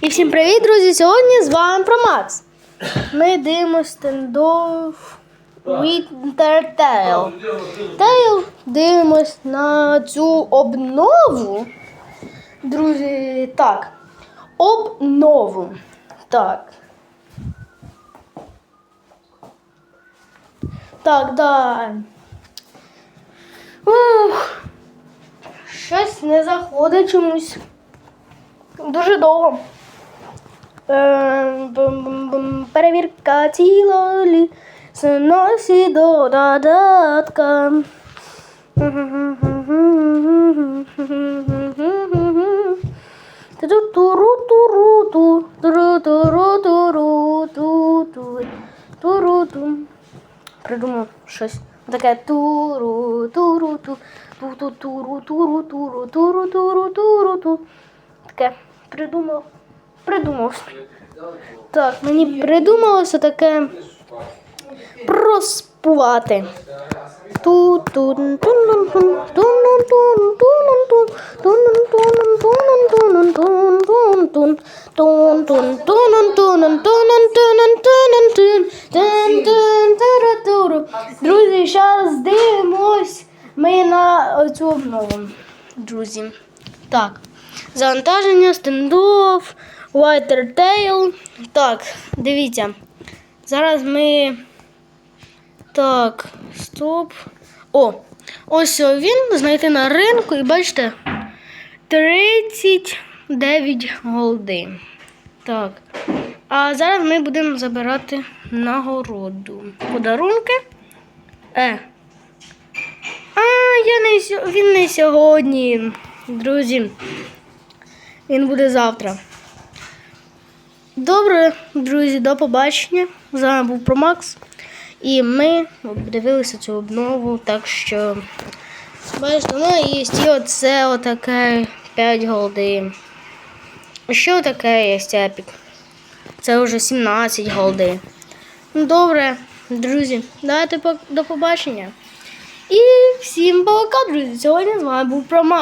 І всім привіт, друзі! Сьогодні з вами про Макс. Ми дивимося стендов Winter Tale. Tale дивимось на цю обнову. Друзі, так. Обнову. Так. Так, да. Ух. Щось не заходить чомусь. Дуже довго. Перевірка цілолі носі до додатка. Придумав щось таке. Туру туру ту ту ту туру туру туру туру туру туру ту таке. Придумав придумав. Так, мені придумалося таке проспувати. Ту Друзі, зараз дивимось ми на цю обнову, друзі. Так, завантаження, стендов. Whiter Tail. Так, дивіться. Зараз ми. Так, стоп. О! Ось він знайти на ринку і бачите. 39 голди. Так. А зараз ми будемо забирати нагороду. Подарунки. Е. А, я не він не сьогодні. Друзі. Він буде завтра. Добре, друзі, до побачення. З вами був Промакс. І ми дивилися цю обнову, так що. Бачите, ну і є оце отаке 5 голди. Що таке є епік? Це вже 17 голди. Ну, добре, друзі, давайте до побачення. І всім пока, друзі. Сьогодні з вами був Промак.